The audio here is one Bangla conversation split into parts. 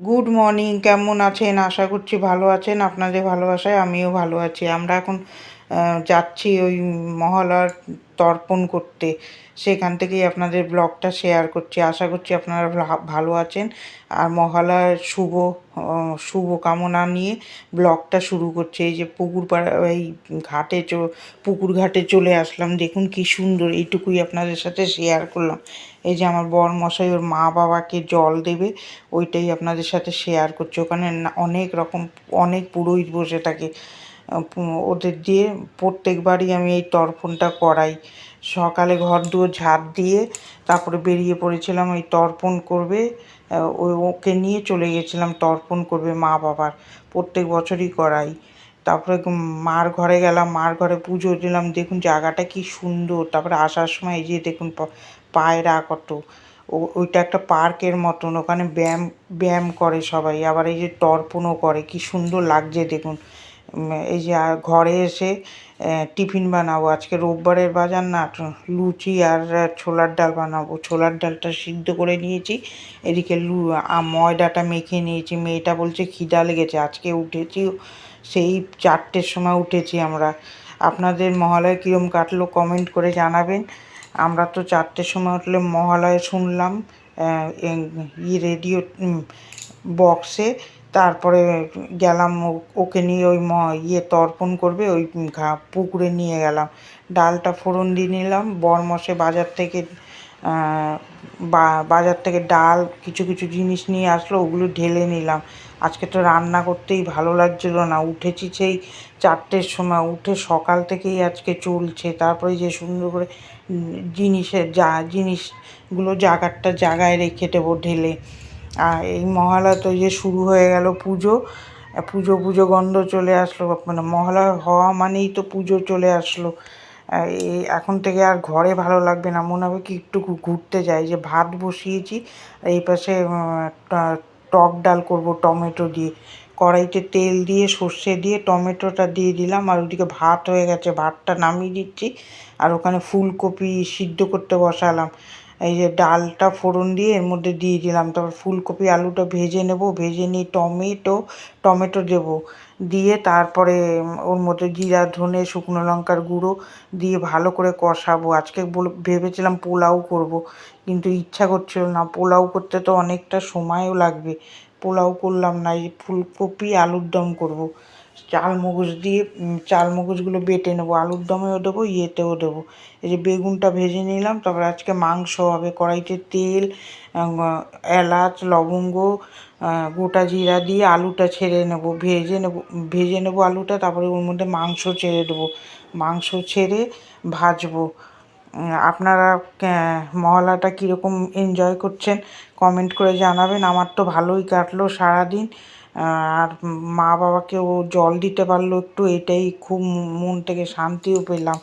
গুড মর্নিং কেমন আছেন? আশা করছি ভালো আছেন। আপনাদের ভালোবাসায় আমিও ভালো আছি। আমরা এখন যাচ্ছি ওই মহলার তর্পণ করতে। সেখান থেকেই আপনাদের ব্লগটা শেয়ার করছি। আশা করছি আপনারা ভালো আছেন। আর মহালয়ার শুভ শুভ কামনা নিয়ে ব্লগটা শুরু করছে। এই যে পুকুর পাড়া, এই ঘাটে চ- পুকুর ঘাটে চলে আসলাম। দেখুন কি সুন্দর, এইটুকুই আপনাদের সাথে শেয়ার করলাম। এই যে আমার বর মশাই ওর মা বাবাকে জল দেবে, ওইটাই আপনাদের সাথে শেয়ার করছে। ওখানে অনেক রকম, অনেক পুরোহিত বসে থাকে। ওদের দিয়ে প্রত্যেকবারই আমি এই তর্পণটা করাই। সকালে ঘর দুয়ার ঝাড় দিয়ে তারপরে বেরিয়ে পড়েছিলাম ওই তর্পণ করবে ওকে নিয়ে চলে গেছিলাম তর্পণ করবে মা বাবার। প্রত্যেক বছরই করাই। তারপরে মার ঘরে গেলাম, মার ঘরে পুজো দিলাম, দেখুন জায়গাটা কি সুন্দর। তারপরে আসার সময় এই যে দেখুন পায়রা কত। ওইটা একটা পার্কের মতন, ওখানে ব্যায়াম ব্যায়াম করে সবাই। আবার এই যে তর্পণও করে, কি সুন্দর লাগছে দেখুন। এই যে আর ঘরে এসে টিফিন বানাবো। আজকে রোববারের বাজার না লুচি আর ছোলার ডাল বানাবো। ছোলার ডালটা সিদ্ধ করে নিয়েছি। এদিকে লু ময়দাটা মেখে নিয়েছি। মেয়েটা বলছে, খিদা লেগেছে। আজকে উঠেছি, সেই চারটের সময় উঠেছি আমরা। আপনাদের মহালয় কীরম কাটলো কমেন্ট করে জানাবেন। আমরা তো চারটের সময় উঠলে মহালয় শুনলাম ই রেডিও বক্সে তারপরে গেলাম ওকে নিয়ে ওই ম ইয়ে তর্পণ করবে, ওই ঘা, পুকুরে নিয়ে গেলাম। ডালটা ফোড়ন দিয়ে নিলাম বরমশে বাজার থেকে বাজার থেকে ডাল, কিছু কিছু জিনিস নিয়ে আসলো, ওগুলো ঢেলে নিলাম। আজকে তো রান্না করতেই ভালো লাগছিল না, উঠেছি সেই চারটের সময়, উঠে সকাল থেকেই আজকে চলছে। তারপরে যে সুন্দর করে জিনিসের যা, জিনিসগুলো জায়গাটা জায়গায় রেখে দেবো ঢেলে। আর এই মহালয়া তো যে শুরু হয়ে গেল পুজো পুজো পুজো গন্ধ চলে আসলো মানে মহালয়া হওয়া মানেই তো পুজো চলে আসলো। এই এখন থেকে আর ঘরে ভালো লাগবে না, মনে হবে কি একটু ঘুরতে যাই, যে ভাত বসিয়েছি এই পাশে টক ডাল করব টমেটো দিয়ে। কড়াইতে তেল দিয়ে, সর্ষে দিয়ে, টমেটোটা দিয়ে দিলাম, আর ওদিকে ভাত হয়ে গেছে, ভাতটা নামিয়ে দিচ্ছি, আর ওখানে ফুলকপি সিদ্ধ করতে বসালাম। এই যে ডালটা ফোড়ন দিয়ে এর মধ্যে দিয়ে দিলাম। তারপর ফুলকপি, আলুটা ভেজে নেব, ভেজে নিয়ে টমেটো টমেটো দেব। দিয়ে তারপরে ওর মধ্যে জিরা, ধনে, শুকনো লঙ্কার গুঁড়ো দিয়ে ভালো করে কষাবো। আজকে বল- ভেবেছিলাম পোলাও করব, কিন্তু ইচ্ছা করছিল না। পোলাও করতে তো অনেকটা সময়ও লাগবে। পোলাও করলাম না, এই ফুলকপি আলুর দম করব। চাল মগজ দিয়ে চাল মগজগুলো বেটে নেব, আলুর দমেও দেবো, ইয়েতেও দেবো। এই যে বেগুনটা ভেজে নিলাম, তারপর আজকে মাংস হবে, কড়াইতে তেল এলাচ, লবঙ্গ গোটা জিরা দিয়ে আলুটা ছেড়ে নেব, ভেজে নেব ভেজে নেব আলুটা, তারপরে ওর মধ্যে মাংস ছেড়ে দেবো। মাংস ছেড়ে ভাজবো। আপনারা মহলাটা কীরকম এনজয় করছেন কমেন্ট করে জানাবেন। আমার তো ভালোই কাটলো সারাদিন। আর মা বাবাকে ও জল দিতে পারল একটু, এটাই খুব মন থেকে শান্তিও পেলাম।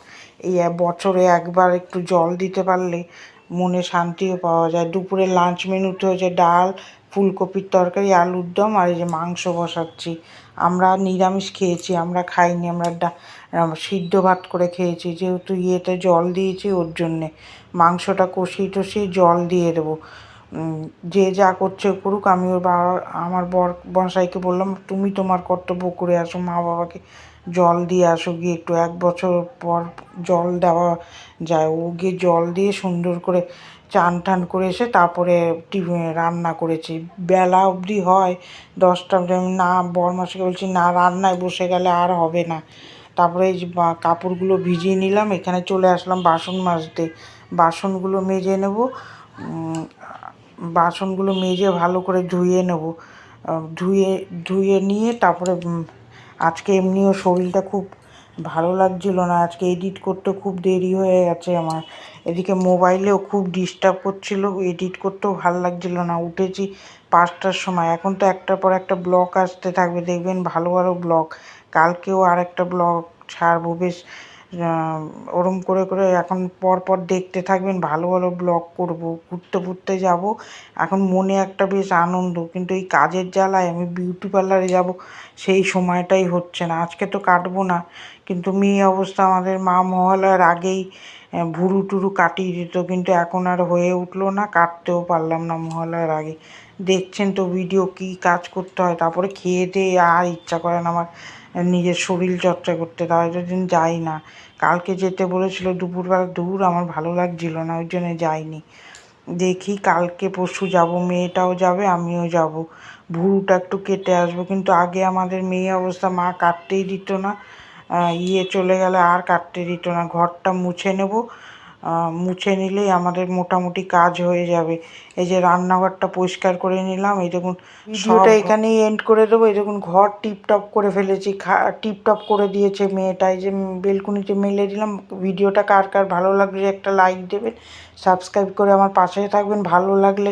এই বছরে একবার একটু জল দিতে পারলে মনে শান্তিও পাওয়া যায়। দুপুরে লাঞ্চ মেনুতে হয়েছে ডাল, ফুলকপির তরকারি, আলুর দম আর এই যে মাংস বসাচ্ছি। আমরা নিরামিষ খেয়েছি, আমরা খাইনি, আমরা সিদ্ধ ভাত করে খেয়েছি। যেহেতু ইয়েতে জল দিয়েছি ওর জন্যে। মাংসটা কষিয়ে টষিয়ে জল দিয়ে দেবো। যে যা করছে করুক, আমি ওর বাবা আমার বর, বনসাইকে বললাম, তুমি তোমার কর্তব্য করে আসো, মা বাবাকে জল দিয়ে আসো, গিয়ে একটু এক বছর পর জল দেওয়া যায়। ও গিয়ে জল দিয়ে সুন্দর করে চান টান করে এসে তারপরে টিফিন রান্না করেছি। বেলা অবধি হয় দশটা না, বরমাসকে বলছি, না, রান্নায় বসে গেলে আর হবে না। তারপরে এই কাপড়গুলো ভিজিয়ে নিলাম, এখানে চলে আসলাম বাসন মাজতে। বাসনগুলো মেজে নেব বাসনগুলো মেজে ভালো করে ধুয়ে নেব। ধুয়ে ধুয়ে নিয়ে তারপরে আজকে এমনিও শরীরটা খুব ভালো লাগছিল না। আজকে এডিট করতে খুব দেরি হয়ে গেছে আমার। এদিকে মোবাইলেও খুব ডিস্টার্ব করছিল, এডিট করতেও ভালো লাগছিল না। উঠেছি পাঁচটার সময়। এখন তো একটার পর একটা ব্লগ আসতে থাকবে। দেখবেন ভালো ভালো ব্লগ। কালকেও আর একটা ব্লগ ছাড়বো। বেশ ওরম করে করে এখন পর পর দেখতে থাকবেন, ভালো ভালো ব্লগ করব, ঘুরতে ফুরতে যাব। এখন মনে একটা বেশ আনন্দ, কিন্তু এই কাজের জ্বালায় আমি বিউটি পার্লারে যাব, সেই সময়টাই হচ্ছে না। আজকে তো কাটবো না, কিন্তু মেয়ে অবস্থা আমাদের মা মহালয়ার আগেই ভুরু টুরু কাটিয়ে দিত, কিন্তু এখন আর হয়ে উঠল না, কাটতেও পারলাম না মহালয়ার আগে। দেখছেন তো ভিডিও কি কাজ করতে হয়, তারপরে খেয়ে দিয়ে আর ইচ্ছা করে না আমার। নিজের শরীর চর্চা করতে। তাই দিন যাই না। কালকে যেতে বলেছিল, দুপুরবেলা দূর, আমার ভালো লাগছিল না, ওই জন্য যাইনি। দেখি কালকে পরশু যাব, মেয়েটাও যাবে, আমিও যাব। ভুরুটা একটু কেটে আসব, কিন্তু আগে আমাদের মেয়ে অবস্থা, মা কাটতেই দিত না। ইয়ে চলে গেলে আর কাটতে দিত না। ঘরটা মুছে নেব মুছে নিলেই আমাদের মোটামুটি কাজ হয়ে যাবে। এই যে রান্নাঘরটা পরিষ্কার করে নিলাম এই দেখুন ভিডিওটা এখানেই এন্ড করে দেবো এই দেখুন ঘর টিপটপ করে ফেলেছি খা টিপটপ করে দিয়েছে মেয়েটা এই যে বেলকুনিতে মেলে দিলাম। ভিডিওটা কার কার ভালো লাগলে একটা লাইক দেবেন সাবস্ক্রাইব করে আমার পাশে থাকবেন ভালো লাগলে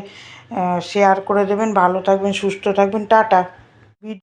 শেয়ার করে দেবেন ভালো থাকবেন সুস্থ থাকবেন টাটা।